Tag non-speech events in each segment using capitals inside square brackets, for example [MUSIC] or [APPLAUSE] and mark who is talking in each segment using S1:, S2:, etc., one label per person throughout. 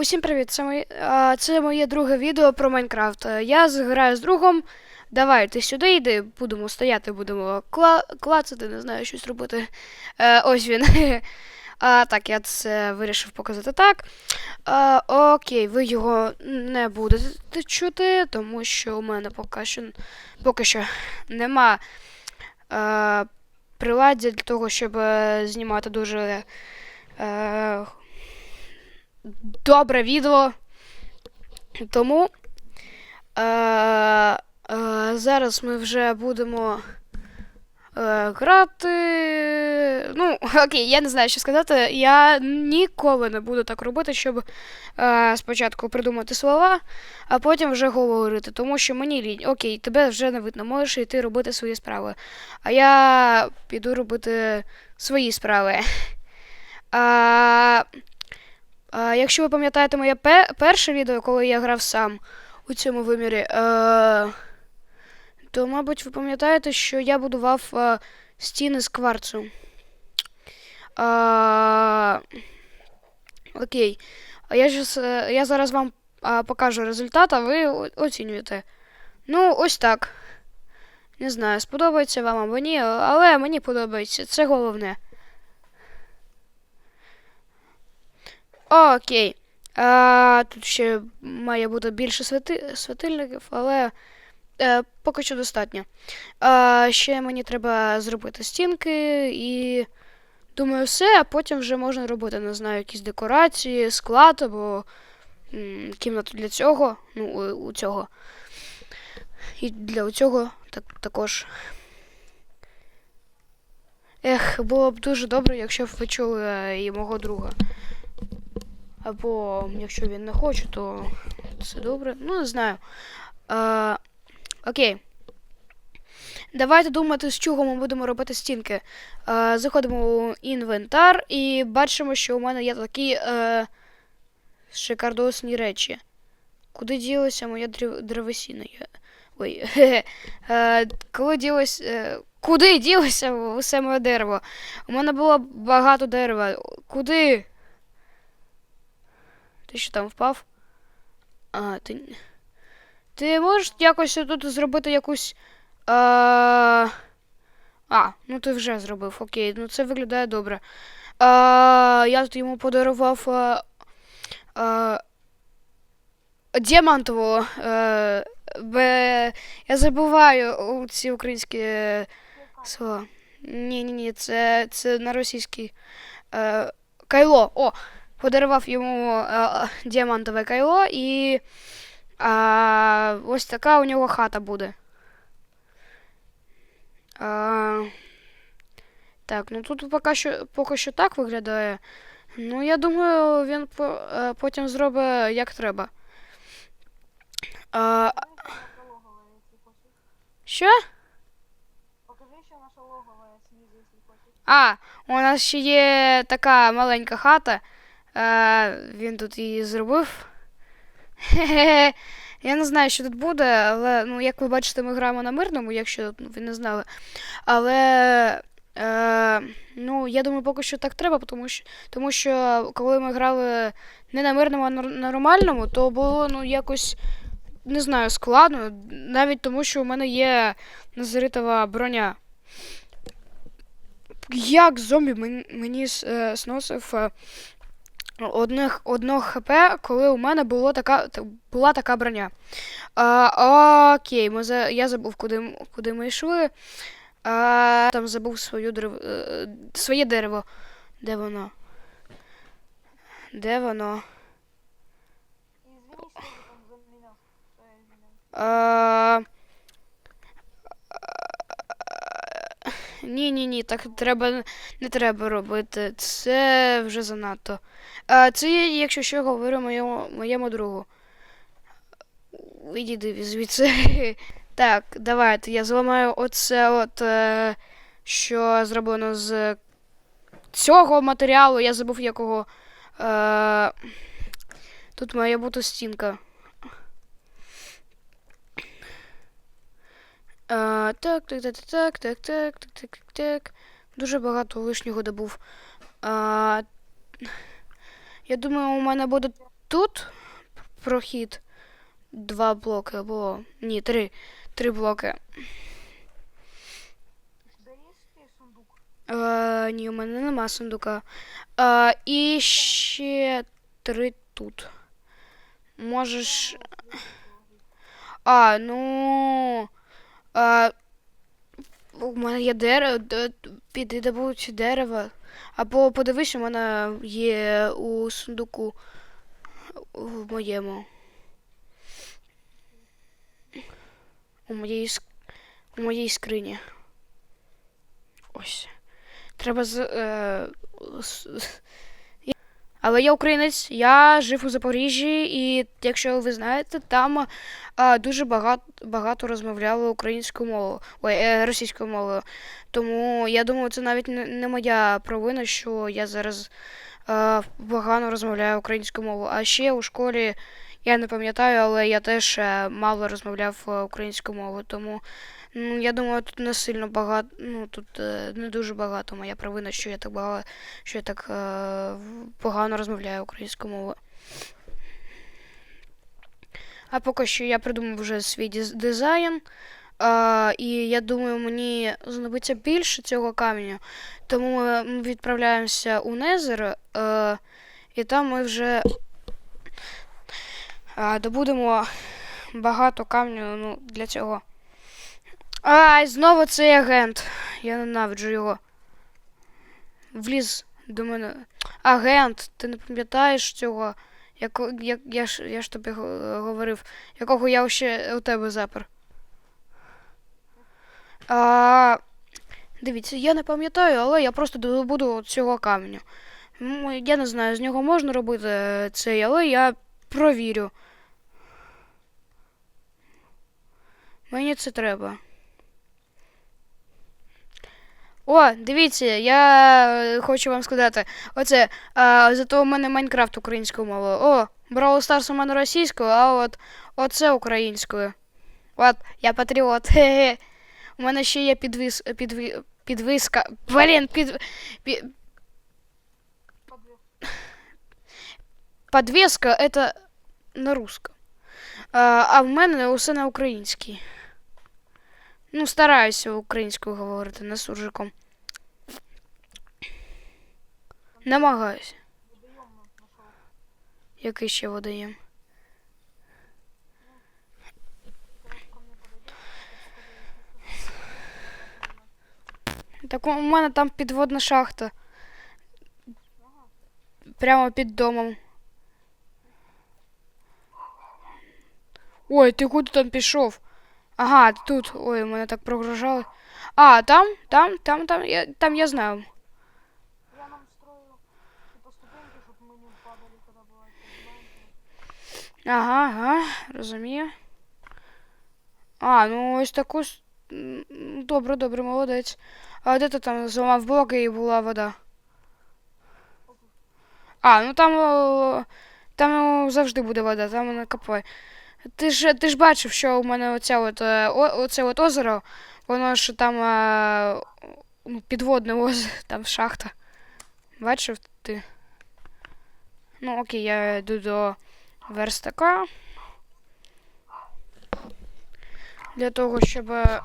S1: Усім привіт! Це моє, це моє друге відео про Майнкрафт. Е, Я зграю з другом. Давай, ти сюди йди, будемо стояти, будемо кла клацати, не знаю, щось робити. Е, ось він. [LAUGHS] А, так, я це вирішив показати так. А, окей, ви його не будете чути, тому що у мене поки що, поки що нема е, приладдя для того, щоб е, знімати дуже. Е, добре відео. Тому е, е, зараз ми вже будемо е, грати. Ну, [LAUGHS] окей, я не знаю, що сказати. Я ніколи не буду так робити, щоб е, спочатку придумати слова, а потім вже говорити. Тому що мені лінь. Окей, тебе вже не видно, можеш йти робити свої справи. А я піду робити свої справи. [LAUGHS] А, а, якщо ви пам'ятаєте моє пе- перше відео, коли я грав сам у цьому вимірі, е, то, мабуть, ви пам'ятаєте, що я будував е, стіни з кварцу. А, окей. А я, щас, е, я зараз вам а, покажу результат, а ви оцінюєте. Ну, ось так. Не знаю, сподобається вам або ні, але мені подобається. Це головне. Окей. А, тут ще має бути більше свети... світильників, але е, поки що достатньо. А, ще мені треба зробити стінки і. Думаю, все, а потім вже можна робити, не знаю, якісь декорації, склад або м, кімнату для цього. Ну, у, у цього. І для цього так, також. Ех, було б дуже добре, якщо б ви чули е, і мого друга. Або якщо він не хоче, то це добре. Ну, не знаю. А, окей. Давайте думати, з чого ми будемо робити стінки. А, заходимо у інвентар і бачимо, що у мене є такі е, шикардосні речі. Куди ділася моя древ- древесина? Я... Ой, [LAUGHS] хе-хе. Е, коли ділось. Е, куди ділося усе моє дерево? У мене було багато дерева. Куди? Ти що там впав? А, ти. Ти можеш якось тут зробити якусь. А, а ну ти вже зробив, окей, ну це виглядає добре. А, я тут йому подарував а, а, діамантову. А, бе, я забуваю ці українські е, слова. Ні, ні, ні, це, це на російській. Е, кайло. О! Подарував йому е, діамантове кайло, і е, ось така у нього хата буде. Е, так, ну тут поки що, поки що так виглядає. Ну, я думаю, він по, е, потім зробить як треба. Е, що? А, у нас ще є така маленька хата. Е, він тут її зробив. Я не знаю, що тут буде, але ну, як ви бачите, ми граємо на мирному, якщо ну, ви не знали. Але е, ну, я думаю, поки що так треба, тому що, тому що коли ми грали не на мирному, а на нормальному, то було ну, якось не знаю, складно. Навіть тому, що у мене є назаритова броня як зомбі мені, мені е, сносив е, одних, одного хп, коли у мене було така, була така броня. А, окей, ми за, я забув, куди, куди ми йшли. А, там забув свою дерев, е, своє дерево. Де воно? Де воно?
S2: Извини, що ти там заміняв. Що я извиняюсь.
S1: А, ні, ні, ні, так треба не треба робити. Це вже занадто. А, це я, якщо що говорю моєму, моєму другу. Відійди звідси. [LAUGHS] Так, давайте я зламаю оце от, е, що зроблено з цього матеріалу. Я забув якого. Е, тут має бути стінка. А, так, так, так, так, так, так, так, так, так, так. Дуже багато лишнього добув. А, я думаю, у мене буде тут прохід два блоки або. Ні, три. Три блоки. Е, ні, у мене нема сундука. Е, і ще три тут. Можеш. А, ну. А, у мене є дерево. Піди добудь дерево. Або подивись, у мене є у сундуку в моєму. У моїй, у моїй скрині. Ось. Треба з. Е, але я українець, я жив у Запоріжжі, і якщо ви знаєте, там а, дуже багато, багато розмовляли українською мовою, ой, е, російською мовою. Тому я думаю, це навіть не, не моя провина, що я зараз е, погано розмовляю українською мовою. А ще у школі я не пам'ятаю, але я теж е, мало розмовляв е, українською мовою. Тому ну, я думаю, тут не сильно багато, ну тут е, не дуже багато моя провина, що я так багато, що я так е, погано розмовляю українською мовою. А поки що я придумав вже свій дизайн. А, і я думаю, мені знадобиться більше цього каменю. Тому ми відправляємося у Незер, е, і там ми вже а, добудемо багато камню ну, для цього. Ай, знову цей агент. Я ненавиджу його. Вліз до мене. Агент, ти не пам'ятаєш цього? Як, як, я, ж, я ж тобі говорив, якого я ще у тебе запер. А, дивіться, я не пам'ятаю, але я просто добуду цього каменю. Я не знаю, з нього можна робити е, цей, але я провірю. Мені це треба. О, дивіться, я е, хочу вам сказати. Оце, а, зато у мене Майнкрафт українською мовою. О, Brawl Stars у мене російською, а от оце українською. От, я патріот. [LAUGHS] Хе-хе. У мене ще є підвис, підві, підвиска. Блін, під, під,
S2: Подвес.
S1: Подвеска это на русском. А, а в мене усе на українській. Ну, стараюся українською говорити, не суржиком. Намагаюся. Який ще водоєм. Так у мене там підводна шахта. Прямо під домом. Ой, ти куди там пішов? Ага, тут. Ой, мене так прогружали. А, там, там, там, там, я, там я знаю.
S2: Я нам строю типа ступеньки, чтобы мы не упадали, когда бывает поднимаемся.
S1: Ага, ага, розумію. А, ну ось таку. с- м, Добре, добре, молодець. А де ти там зламав блоки і була вода? А, ну там. о, Там о, завжди буде вода, там не копай. Ти ж, ти ж бачив, що у мене оця от, е, оце от озеро, воно ж там е, ну, підводне озеро, [LAUGHS] там шахта. Бачив ти? Ну окей, я йду до верстака. Для того, щоб. е,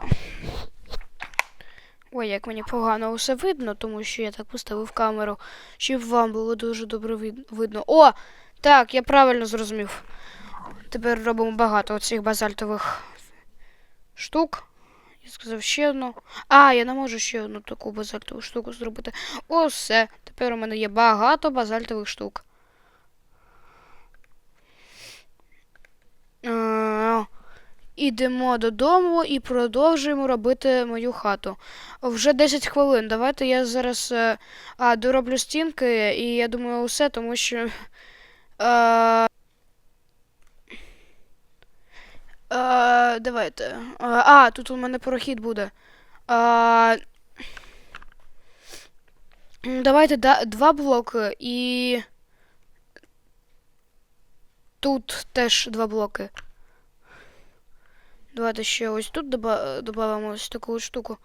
S1: Ой, як мені погано усе видно, тому що я так поставив камеру, щоб вам було дуже добре видно. О! Так, я правильно зрозумів. Тепер робимо багато оцих базальтових штук. Я сказав ще одну. А, я не можу ще одну таку базальтову штуку зробити. О, все. Тепер у мене є багато базальтових штук. Ідемо додому і продовжуємо робити мою хату. Вже 10 хвилин. Давайте я зараз е, а, дороблю стінки, і я думаю, усе, тому що. Е, е, давайте. Е, а, тут у мене прохід буде. Е, м, давайте да, два блоки і. Тут теж два блоки. Давайте ще ось тут додамо ось таку штуку.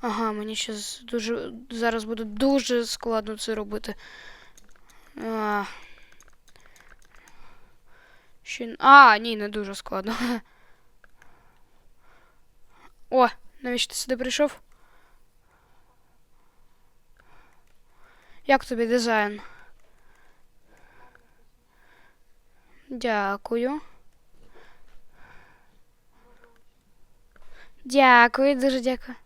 S1: Ага, мені ще дуже зараз буде дуже складно це робити. А. Чи... А, ні, не дуже складно. [LAUGHS] О, навіщо ти сюди прийшов? Як тобі дизайн? Дякую. Дякую, дуже дякую.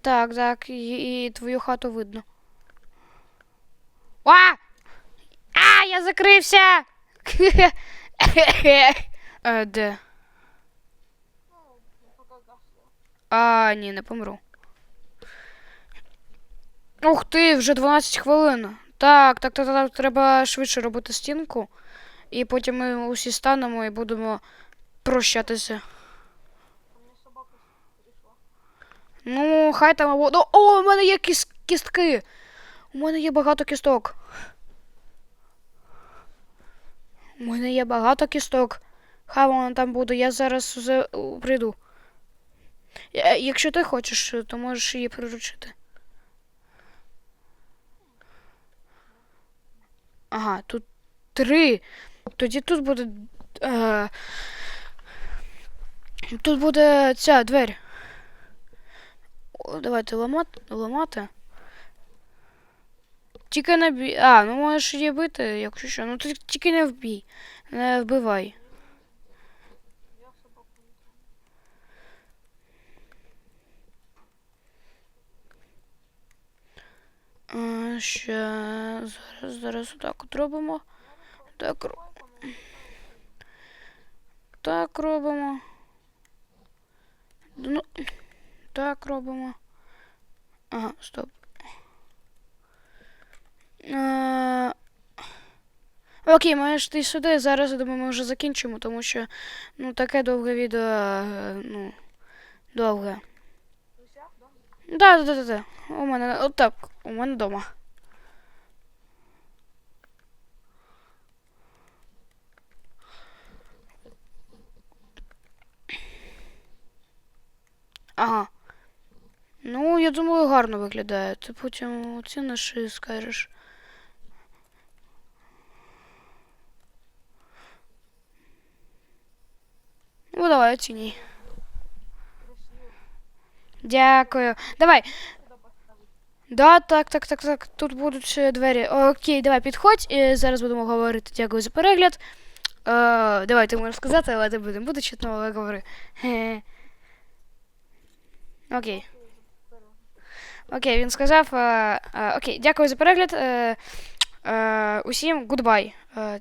S1: Так, так, і, і твою хату видно. А! А, я закрився! [LAUGHS] Е, Де?
S2: Ну, поки гасло.
S1: А, ні, не помру. Ух ти, вже 12 хвилин. Так, так, так, так, треба швидше робити стінку. І потім ми усі станемо і будемо прощатися. Ну, хай там або. Ну, О, у мене є кіс... кістки. У мене є багато кісток. У мене є багато кісток. Хай воно там буде, я зараз за... прийду. Я- Якщо ти хочеш, то можеш її приручити. Ага, тут три. Тоді тут буде. Е... Тут буде ця двері. Давайте ламати. ламати. Тільки не бій. А, ну можеш її бити, якщо що. Ну тільки не вбій. Не вбивай.
S2: Я собаку не знаю.
S1: А, ще зараз, зараз отак от робимо. Так, так робимо. Ну, так робимо. Ага, стоп. А, окей, маєш ти сюди. Зараз я думаю, ми вже закінчимо, тому що ну таке довге відео. е, Ну, довге.
S2: Да?
S1: Да, да, да, да. У мене отак, у мене вдома. Ага. Ну, я думаю, гарно виглядає. Ти потім оціниш і скажеш. Ну, давай, оцінюй. Дякую. Давай. Да, так, так, так, так. Тут будуть двері. Окей, давай підходь. І зараз будемо говорити. Дякую за перегляд. Е, давай, ти можеш сказати, але ти буде, буде чутно, говори. Окей. Окей, він сказав. Е, е, окей, дякую за перегляд. Е, е, усім гудбай. Е,